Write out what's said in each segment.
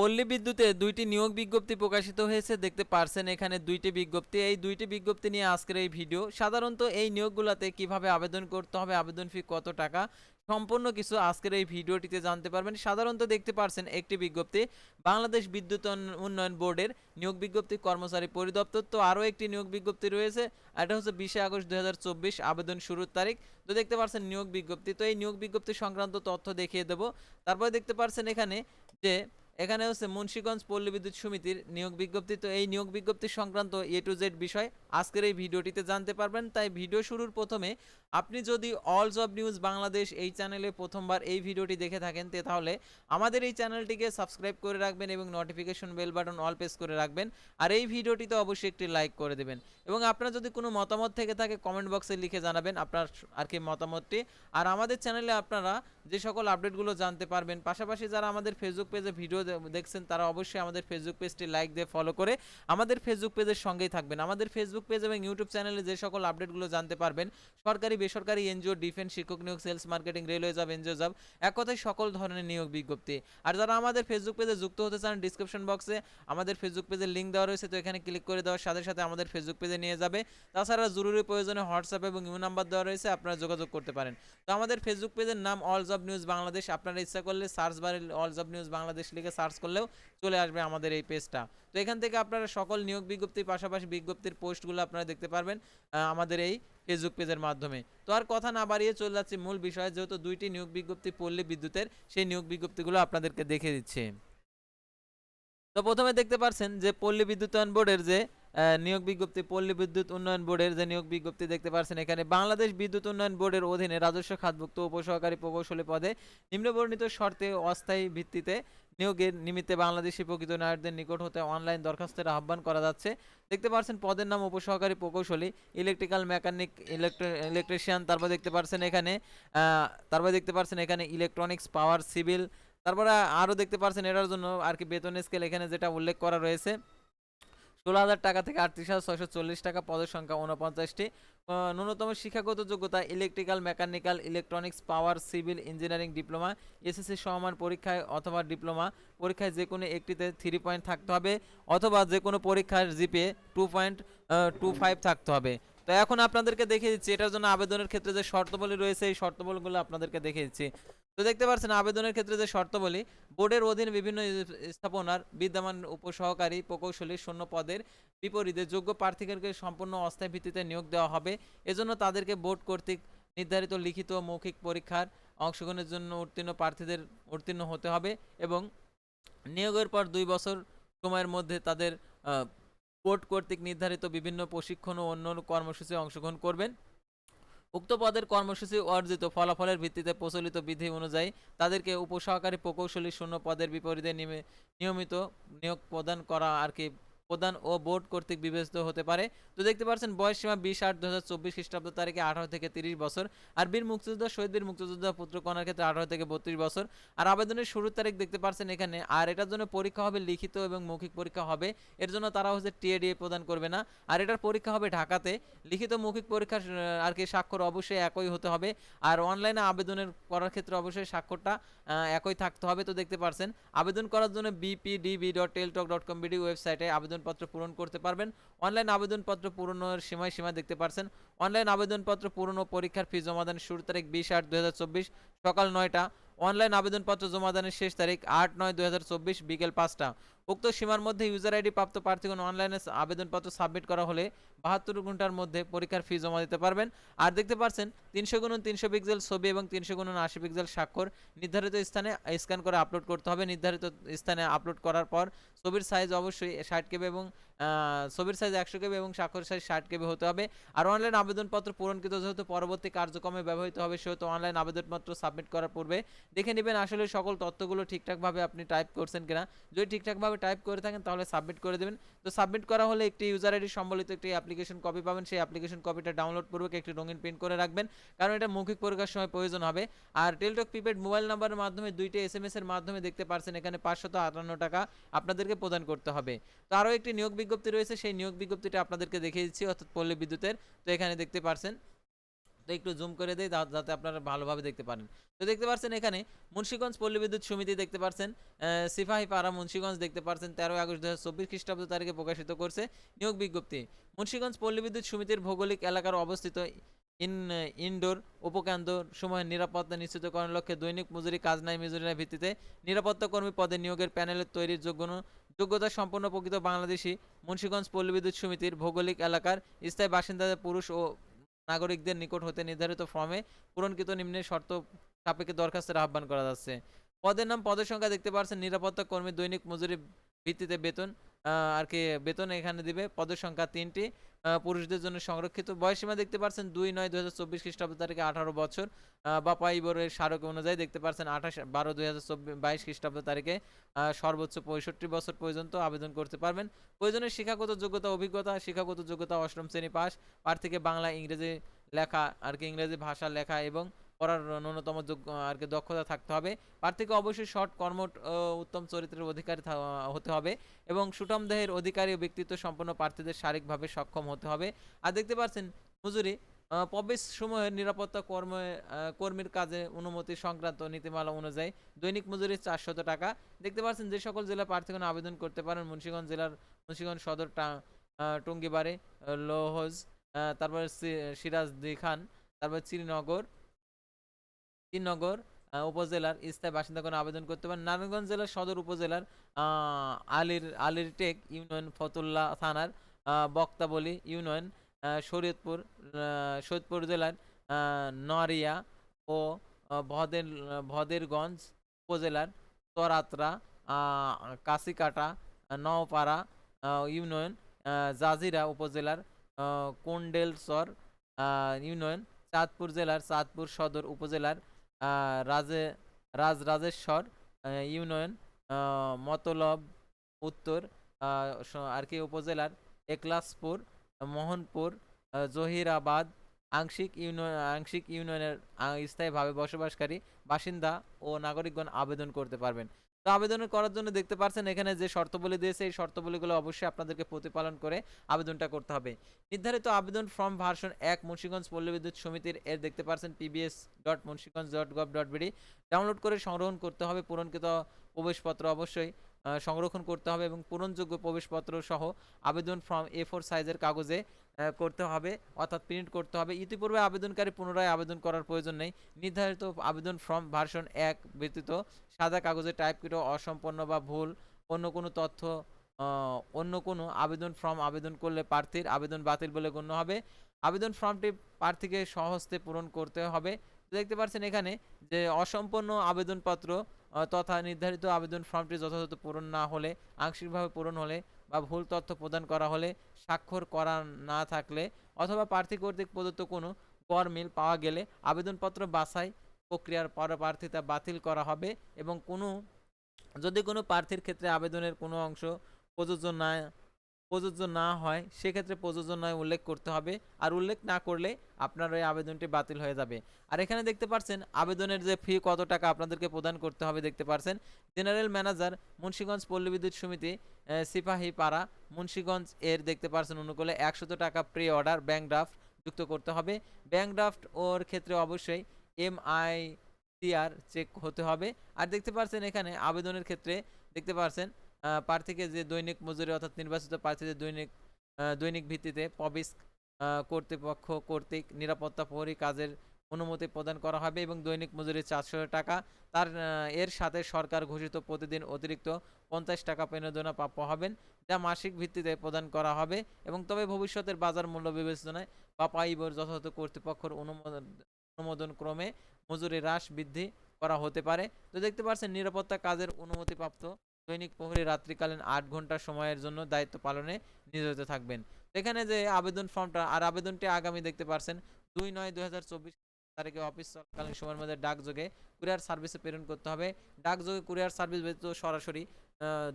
পল্লী বিদ্যুতে দুইটি নিয়োগ বিজ্ঞপ্তি প্রকাশিত হয়েছে। দেখতে পারছেন এখানে দুইটি বিজ্ঞপ্তি। এই দুইটি বিজ্ঞপ্তি নিয়ে আজকের এই ভিডিও। সাধারণত এই নিয়োগগুলোতে কীভাবে আবেদন করতে হবে, আবেদন ফি কত টাকা, সম্পূর্ণ কিছু আজকের এই ভিডিওটিতে জানতে পারবেন। সাধারণত দেখতে পারছেন একটি বিজ্ঞপ্তি, বাংলাদেশ বিদ্যুৎ উন্ন- উন্নয়ন বোর্ডের নিয়োগ বিজ্ঞপ্তি কর্মচারী পরিদপ্তর। তো আরও একটি নিয়োগ বিজ্ঞপ্তি রয়েছে, এটা হচ্ছে বিশে আগস্ট দু হাজার চব্বিশ আবেদন শুরুর তারিখ। তো দেখতে পারছেন নিয়োগ বিজ্ঞপ্তি। তো এই নিয়োগ বিজ্ঞপ্তি সংক্রান্ত তথ্য দেখিয়ে দেবো। তারপরে দেখতে পারছেন এখানে যে এখানে হচ্ছে মুন্সীগঞ্জ পল্লী বিদ্যুৎ সমিতির নিয়োগ বিজ্ঞপ্তি। তো এই নিয়োগ বিজ্ঞপ্তি সংক্রান্ত এ টু জেড বিষয় আজকের এই ভিডিওটিতে জানতে পারবেন। তাই ভিডিও শুরুর প্রথমে আপনি যদি অল জব নিউজ বাংলাদেশ এই চ্যানেলে প্রথমবার এই ভিডিওটি দেখে থাকেন, তে তাহলে আমাদের এই চ্যানেলটিকে সাবস্ক্রাইব করে রাখবেন এবং notification bell button all press করে রাখবেন। আর এই ভিডিওটিতে অবশ্যই একটি লাইক করে দেবেন। এবং আপনার যদি কোনো মতামত থেকে থাকে কমেন্ট বক্সে লিখে জানাবেন আপনার আর কি মতামতটি। আর আমাদের চ্যানেলে আপনারা যে সকল আপডেটগুলো জানতে পারবেন, পাশাপাশি যারা আমাদের ফেসবুক পেজে ভিডিও দেখছেন, তারা অবশ্যই আমাদের ফেসবুক পেজটি লাইক দিয়ে ফলো করে আমাদের ফেসবুক পেজের সঙ্গেই থাকবেন। আমাদের ফেসবুক পেজ এবং ইউটিউব চ্যানেলে যে সকল আপডেটগুলো জানতে পারবেন, সরকারি, বেসরকারি এনজিও ডিফেন্স শিক্ষক নিয়োগ sales marketing railway job NGO job এক কথায় সকল ধরনের নিয়োগ বিজ্ঞপ্তি। আর যারা আমাদের ফেসবুক পেজে যুক্ত হতে চান ডিসক্রিপশন বক্সে আমাদের ফেসবুক পেজের লিঙ্ক দেওয়া রয়েছে, তো এখানে ক্লিক করে দেওয়ার সাথে সাথে আমাদের ফেসবুক পেজে নিয়ে যাবে। তাছাড়া জরুরি প্রয়োজনে হোয়াটসঅ্যাপ এবং ইউ নাম্বার দেওয়া রয়েছে, আপনারা যোগাযোগ করতে পারেন। তো আমাদের ফেসবুক পেজের নাম অল জব নিউজ বাংলাদেশ আপনারা ইচ্ছা করলে সার্চ বারে অল জব নিউজ বাংলাদেশ লিখে সার্চ করলেও চলে আসবে আমাদের এই পেজটা তো এখান থেকে আপনারা সকল নিয়োগ বিজ্ঞপ্তির পাশাপাশি বিজ্ঞপ্তির পোস্টগুলো আপনারা দেখতে পারবেন আমাদের এই ফেসবুক পেজের মাধ্যমে। তো আর কথা না বাড়িয়ে চলে যাচ্ছে মূল বিষয়, যেহেতু দুইটি নিয়োগ বিজ্ঞপ্তি পল্লী বিদ্যুতের, সেই নিয়োগ বিজ্ঞপ্তিগুলো আপনাদেরকে দেখে দিচ্ছে। তো প্রথমে দেখতে পারছেন যে পল্লী বিদ্যুতায়ন বোর্ডের যে নিয়োগ বিজ্ঞপ্তি, পল্লী বিদ্যুৎ উন্নয়ন বোর্ডের যে নিয়োগ বিজ্ঞপ্তি দেখতে পারছেন এখানে, বাংলাদেশ বিদ্যুৎ উন্নয়ন বোর্ডের অধীনে রাজস্ব খাতভুক্ত উপসহকারী প্রকৌশলী পদে নিম্নবর্ণিত শর্তে অস্থায়ী ভিত্তিতে নিয়োগের নিমিত্তে বাংলাদেশি প্রকৃত নায়কদের নিকট হতে অনলাইন দরখাস্তের আহ্বান করা যাচ্ছে। দেখতে পারছেন পদের নাম উপসহকারী প্রকৌশলী, ইলেকট্রিক্যাল মেকানিক ইলেকট্রিশিয়ান, তারপর দেখতে পারছেন এখানে তারপর দেখতে পারছেন এখানে ইলেকট্রনিক্স, পাওয়ার, সিভিল, তারপরে আরও দেখতে পারছেন এটার জন্য আর কি বেতন স্কেল এখানে যেটা উল্লেখ করা রয়েছে। ষোলো হাজার টাকা থেকে আটত্রিশ হাজার ছয়শো চল্লিশ টাকা পদের সংখ্যা উনপঞ্চাশটি ন্যূনতম শিক্ষাগত যোগ্যতা electrical mechanical electronics power civil engineering diploma SSC সমান পরীক্ষায় অথবা ডিপ্লোমা পরীক্ষায় যে কোনো একটিতে থ্রি পয়েন্ট থাকতে হবে অথবা যে কোনো পরীক্ষার জিপে টু পয়েন্ট টু ফাইভ থাকতে হবে। তো এখন আপনাদেরকে দেখিয়ে দিচ্ছি, এটার জন্য আবেদনের ক্ষেত্রে যে শর্তাবলী রয়েছে, এই শর্তাবলীগুলো আপনাদেরকে দেখিয়ে দিচ্ছি। তো দেখতে পাচ্ছেন আবেদনের ক্ষেত্রে যে শর্তাবলী, বোর্ডের অধীনে বিভিন্ন স্থাপনার বিদ্যমান উপসহকারী প্রকৌশলী শূন্য পদের বিপরীতে যোগ্য প্রার্থীদেরকে সম্পূর্ণ অস্থায়ী ভিত্তিতে নিয়োগ দেওয়া হবে। এজন্য তাদেরকে বোর্ড কর্তৃক নির্ধারিত লিখিত মৌখিক পরীক্ষার অংশগ্রহণের জন্য উত্তীর্ণ প্রার্থীদের উত্তীর্ণ হতে হবে এবং নিয়োগের পর দুই বছর সময়ের মধ্যে তাদের বোর্ড কর্তৃক নির্ধারিত বিভিন্ন প্রশিক্ষণ ও অন্য কর্মসূচি অংশগ্রহণ করবেন। উক্ত পদের কর্মসূচি অর্জিত ফলাফলের ভিত্তিতে প্রচলিত বিধি অনুযায়ী তাদেরকে উপসহকারী প্রকৌশলী শূন্য পদের বিপরীতে নিয়মিত নিয়োগ প্রদান করা আর কি প্রদান ও বোর্ড কর্তৃক বিবেচিত হতে পারে। তো দেখতে পাচ্ছেন বয়স সীমা বিশ আট দু হাজার চব্বিশ খ্রিস্টাব্দ তারিখে আঠারো থেকে তিরিশ বছর। আর বীর মুক্তিযোদ্ধা শহীদ বীর মুক্তিযোদ্ধা পুত্র কন্যার ক্ষেত্রে আঠারো থেকে বত্রিশ বছর। আর আবেদনের শুরুর তারিখ দেখতে পাচ্ছেন এখানে। আর এটার জন্য পরীক্ষা হবে লিখিত এবং মৌখিক পরীক্ষা হবে। এর জন্য তারা হচ্ছে টিএডিএ প্রদান করবে না। আর এটার পরীক্ষা হবে ঢাকাতে। লিখিত মৌখিক পরীক্ষার আহ, আর কি স্বাক্ষর অবশ্যই একই হতে হবে। আর অনলাইনে আবেদনের করার ক্ষেত্রে অবশ্যই স্বাক্ষরটা একই থাকতে হবে। তো দেখতে পারছেন আবেদন করার জন্য BPDB dot Teletalk dot com BD ওয়েবসাইটে আবেদনপত্র পূরণ করতে পারবেন। অনলাইন আবেদনপত্র পূরণের সময় সীমা দেখতে পারছেন। অনলাইন আবেদনপত্র পূরণ ও পরীক্ষার ফি জমাদানের শুরু তারিখ বিশ আট দু সকাল নয়টা। অনলাইন আবেদনপত্র জমাদানের শেষ তারিখ আট নয় দু বিকেল পাঁচটা। উক্ত সীমার মধ্যে ইউজার আইডি প্রাপ্ত প্রার্থীগণ অনলাইনে আবেদনপত্র সাবমিট করা হলে বাহাত্তর ঘণ্টার মধ্যে পরীক্ষার ফি জমা দিতে পারবেন। আর দেখতে পাচ্ছেন তিনশো গুণন তিনশো পিক্সেল ছবি এবং তিনশো গুণন আশি পিক্সেল স্বাক্ষর নির্ধারিত স্থানে স্ক্যান করে আপলোড করতে হবে। নির্ধারিত স্থানে আপলোড করার পর ছবির সাইজ অবশ্যই ষাট কেবি এবং ছবির সাইজ একশো কেবি এবং স্বাক্ষর সাইজ ষাট কেবি হতে হবে। আর অনলাইন আবেদনপত্র পূরণকৃত যেহেতু পরবর্তী কার্যক্রমে ব্যবহৃত হবে, সেহেতু অনলাইন আবেদনপত্র সাবমিট করার পূর্বে দেখে নেবেন আসলে সকল তথ্যগুলো ঠিকঠাকভাবে আপনি টাইপ করছেন কিনা। যদি ঠিকঠাকভাবে টাইপ করে থাকেন, তাহলে সাবমিট করে দেবেন। তো সাবমিট করা হলে একটি ইউজার আইডি সম্বলিত একটি অ্যাপ্লিকেশন কপি পাবেন। সেই অ্যাপ্লিকেশন কপিটা ডাউনলোড পূর্বক একটি রঙিন প্রিন্ট করে রাখবেন। কারণ এটা মৌখিক পরীক্ষার সময় প্রয়োজন হবে। আর টেলটক প্রিপেড মোবাইল নাম্বারের মাধ্যমে দুইটি এস এম এস এর মাধ্যমে দেখতে পারছেন, এখানে পাঁচশত আটান্ন টাকা আপনাদেরকে প্রদান করতে হবে। তো আরও একটি নিয়োগ বিজ্ঞপ্তি রয়েছে। সেই নিয়োগ বিজ্ঞপ্তিটা আপনাদেরকে দেখিয়ে দিচ্ছি, অর্থাৎ পল্লী বিদ্যুতের। তো এখানে দেখতে পারছেন তো একটু জুম করে দেই যাতে আপনারা ভালোভাবে দেখতে পারেন। তো দেখতে পাচ্ছেন এখানে মুন্সিগঞ্জ পল্লী বিদ্যুৎ সমিতি দেখতে পাচ্ছেন সিপাহী পাড়া মুন্সিগঞ্জ দেখতে পাচ্ছেন তেরোই আগস্ট দু হাজার চব্বিশ খ্রিস্টাব্দ তারিখে প্রকাশিত করছে নিয়োগ বিজ্ঞপ্তি। মুন্সিগঞ্জ পল্লী বিদ্যুৎ সমিতির ভৌগোলিক এলাকার অবস্থিত ইন, ইনডোর উপকেন্দ্র সময়ের নিরাপত্তা নিশ্চিতকরণের লক্ষ্যে দৈনিক মজুরি, কাজ নাই মজুরির ভিত্তিতে নিরাপত্তা কর্মী পদে নিয়োগের প্যানেলের তৈরির যোগ্য যোগ্যতা সম্পন্ন প্রকৃত বাংলাদেশি মুন্সিগঞ্জ পল্লী বিদ্যুৎ সমিতির ভৌগোলিক এলাকার স্থায়ী বাসিন্দাদের পুরুষ ও নাগরিকদের নিকট হতে নির্ধারিত ফর্মে পূরণকৃত নিম্নের শর্ত সাপেক্ষে দরখাস্তের আহ্বান করা যাচ্ছে। পদের নাম, পদের সংখ্যা দেখতে পাচ্ছেন নিরাপত্তা কর্মী দৈনিক মজুরি ভিত্তিতে বেতন আর কি বেতন এখানে দিবে। পদের সংখ্যা তিনটি। পুরুষদের জন্য সংরক্ষিত বয়সীমা দেখতে পাচ্ছেন দুই নয় দু হাজার চব্বিশ খ্রিস্টাব্দ তারিখে আঠারো বছর। আহ, বা পাইবরের স্মারক অনুযায়ী দেখতে পাচ্ছেন আঠাশ বারো দুই হাজার চব্বিশ বাইশ খ্রিস্টাব্দ তারিখে সর্বোচ্চ পঁয়ষট্টি বছর পর্যন্ত আবেদন করতে পারবেন। প্রয়োজনীয় শিক্ষাগত যোগ্যতা অভিজ্ঞতা শিক্ষাগত যোগ্যতা অষ্টম শ্রেণি পাস প্রার্থীকে বাংলা ইংরেজি লেখা আর কি ইংরেজি ভাষা লেখা এবং পড়ার ন্যূনতম যোগ্য আর কি দক্ষতা থাকতে হবে। প্রার্থীকে অবশ্যই শর্ট কর্ম উত্তম চরিত্রের অধিকারী হতে হবে এবং সুটম দেহের অধিকারী ও ব্যক্তিত্ব সম্পন্ন প্রার্থীদের শারীরিকভাবে সক্ষম হতে হবে। আর দেখতে পাচ্ছেন মজুরি প্রবেশ সময়ের নিরাপত্তা কর্ম কর্মীর কাজে অনুমতি সংক্রান্ত নীতিমালা অনুযায়ী দৈনিক মজুরি চারশত টাকা। দেখতে পাচ্ছেন, যে সকল জেলা প্রার্থীগণ আবেদন করতে পারেন, মুন্সিগঞ্জ জেলার, মুন্সিগঞ্জ সদর টঙ্গিবাড়ি লোহজ তারপরে সিরাজদি খান, তারপর শ্রীনগর শ্রীনগর উপজেলার স্থায়ী বাসিন্দাগণ আবেদন করতে পারেন। নারায়ণগঞ্জ জেলার সদর উপজেলার আলির আলির টেক ইউনিয়ন ফতুল্লা থানার বক্তাবলী ইউনিয়ন শরীয়তপুর সৈয়দপুর জেলার নড়িয়া ও ভদের, ভদেরগঞ্জ উপজেলার তরাতরা কাশিকাটা, নওপাড়া ইউনিয়ন জাজিরা উপজেলার কোন্ডেলসর ইউনিয়ন, চাঁদপুর জেলার, চাঁদপুর সদর উপজেলার রাজে, রাজ রাজেশ্বর ইউনিয়ন মতলব, উত্তর আর কি উপজেলার একলাসপুর, মোহনপুর জহিরাবাদ, আংশিক ইউনিয়ন, আংশিক ইউনিয়নের স্থায়ীভাবে বসবাসকারী বাসিন্দা ও নাগরিকগণ আবেদন করতে পারবেন। তো আবেদন করার জন্য দেখতে পাচ্ছেন এখানে যে শর্তাবলী দিয়েছে, এই শর্তাবলীগুলো অবশ্যই আপনাদেরকে প্রতিপালন করে আবেদনটা করতে হবে। নির্ধারিত আবেদন ফর্ম ভার্সন এক মুন্সিগঞ্জ পল্লী বিদ্যুৎ সমিতির এর দেখতে পাচ্ছেন PBS dot Munshiganj dot gov dot BD download করে সংগ্রহণ করতে হবে, পূরণকৃত প্রবেশপত্র অবশ্যই সংরক্ষণ করতে হবে এবং পূরণযোগ্য প্রবেশপত্র সহ আবেদন ফর্ম এ ফোর সাইজের কাগজে করতে হবে, অর্থাৎ প্রিন্ট করতে হবে। ইতিপূর্বে আবেদনকারী পুনরায় আবেদন করার প্রয়োজন নেই। নির্ধারিত আবেদন ফর্ম ভার্সন এক ব্যতীত সাদা কাগজে টাইপকৃত অসম্পন্ন বা ভুল, অন্য কোনো তথ্য অন্য কোনো আবেদন ফর্ম আবেদন করলে প্রার্থীর আবেদন বাতিল বলে গণ্য হবে। আবেদন ফর্মটি প্রার্থীকে সহস্তে পূরণ করতে হবে। দেখতে পাচ্ছেন এখানে যে অসম্পূর্ণ আবেদনপত্র তথা নির্ধারিত আবেদন ফর্মটি যথাযথ পূরণ না হলে, আংশিকভাবে পূরণ হলে বা ভুল তথ্য প্রদান করা হলে স্বাক্ষর করা না থাকলে অথবা প্রার্থী কর্তৃক প্রদত্ত কোনো কর মিল পাওয়া গেলে আবেদনপত্র বাছাই প্রক্রিয়ার পর প্রার্থিতা বাতিল করা হবে এবং কোনো, যদি কোনো প্রার্থীর ক্ষেত্রে আবেদনের কোনো অংশ প্রযোজ্য না প্রযোজ্য না হয়, সেক্ষেত্রে প্রযোজ্য নয় উল্লেখ করতে হবে। আর উল্লেখ না করলে আপনার ওই আবেদনটি বাতিল হয়ে যাবে। আর এখানে দেখতে পাচ্ছেন আবেদনের যে ফি কত টাকা আপনাদেরকে প্রদান করতে হবে দেখতে পাচ্ছেন জেনারেল ম্যানেজার, মুন্সিগঞ্জ পল্লী বিদ্যুৎ সমিতি সিপাহী পাড়া, মুন্সিগঞ্জ এর দেখতে পাচ্ছেন অনুকূলে একশত টাকা প্রি অর্ডার ব্যাংক ড্রাফট যুক্ত করতে হবে। ব্যাংক ড্রাফট ওর ক্ষেত্রে অবশ্যই এম আই সিআর চেক হতে হবে। আর দেখতে পাচ্ছেন এখানে আবেদনের ক্ষেত্রে দেখতে পাচ্ছেন প্রার্থীকে যে দৈনিক মজুরি অর্থাৎ নির্বাচিত প্রার্থীদের দৈনিক দৈনিক ভিত্তিতে প্রবেশ কর্তৃপক্ষ কর্তৃক নিরাপত্তা প্রহরী কাজের অনুমতি প্রদান করা হবে এবং দৈনিক মজুরি চারশো টাকা। তার এর সাথে সরকার ঘোষিত প্রতিদিন অতিরিক্ত পঞ্চাশ টাকা প্রণোদনা প্রাপ্য হবেন, যা মাসিক ভিত্তিতে প্রদান করা হবে এবং তবে ভবিষ্যতের বাজার মূল্য বিবেচনায় বা পাইবর যথাযথ কর্তৃপক্ষের অনুমোদন অনুমোদন ক্রমে মজুরি হ্রাস বৃদ্ধি করা হতে পারে। তো দেখতে পাচ্ছেন নিরাপত্তা কাজের অনুমতিপ্রাপ্ত দৈনিক প্রহরী রাত্রিকালীন আট ঘণ্টা সময়ের জন্য দায়িত্ব পালনে নিয়োজিত থাকবেন। এখানে যে আবেদন ফর্মটা, আর আবেদনটি আগামী দেখতে পারছেন দুই নয় দুই হাজার চব্বিশ তারিখে অফিস চলাকালীন সময়ের মধ্যে ডাকযোগে কুরিয়ার সার্ভিসে প্রেরণ করতে হবে। ডাকযোগে কুরিয়ার সার্ভিস ব্যতীত সরাসরি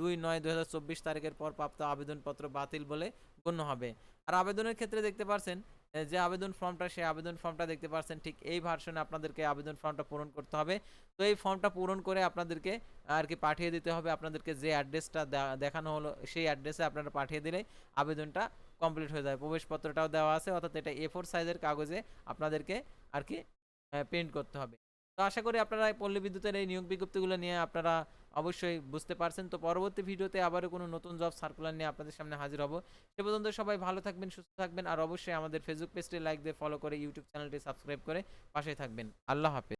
দুই নয় দুই তারিখের পর প্রাপ্ত আবেদনপত্র বাতিল বলে গণ্য হবে। আর আবেদনের ক্ষেত্রে দেখতে পারছেন যে আবেদন ফর্মটা, সেই আবেদন ফর্মটা দেখতে পাচ্ছেন ঠিক এই ভার্সনে আপনাদেরকে আবেদন ফর্মটা পূরণ করতে হবে। তো এই ফর্মটা পূরণ করে আপনাদেরকে আর কি পাঠিয়ে দিতে হবে। আপনাদেরকে যে অ্যাড্রেসটা দেখানো হলো, সেই অ্যাড্রেসে আপনারা পাঠিয়ে দিলে আবেদনটা কমপ্লিট হয়ে যাবে। প্রবেশপত্রটাও দেওয়া আছে, অর্থাৎ এটা এ ফোর সাইজের কাগজে আপনাদেরকে আর কি প্রিন্ট করতে হবে। তো আশা করি আপনারা এই পল্লী বিদ্যুতের এই নিয়োগ বিজ্ঞপ্তিগুলো নিয়ে আপনারা অবশ্যই বুঝতে পারছেন। তো পরবর্তী ভিডিওতে আবারও কোনো নতুন জব সার্কুলার নিয়ে আপনাদের সামনে হাজির হব। সে পর্যন্ত সবাই ভালো থাকবেন, সুস্থ থাকবেন আর অবশ্যই আমাদের ফেসবুক পেজটি লাইক দিয়ে ফলো করে ইউটিউব চ্যানেলটি সাবস্ক্রাইব করে পাশে থাকবেন। আল্লাহ হাফেজ।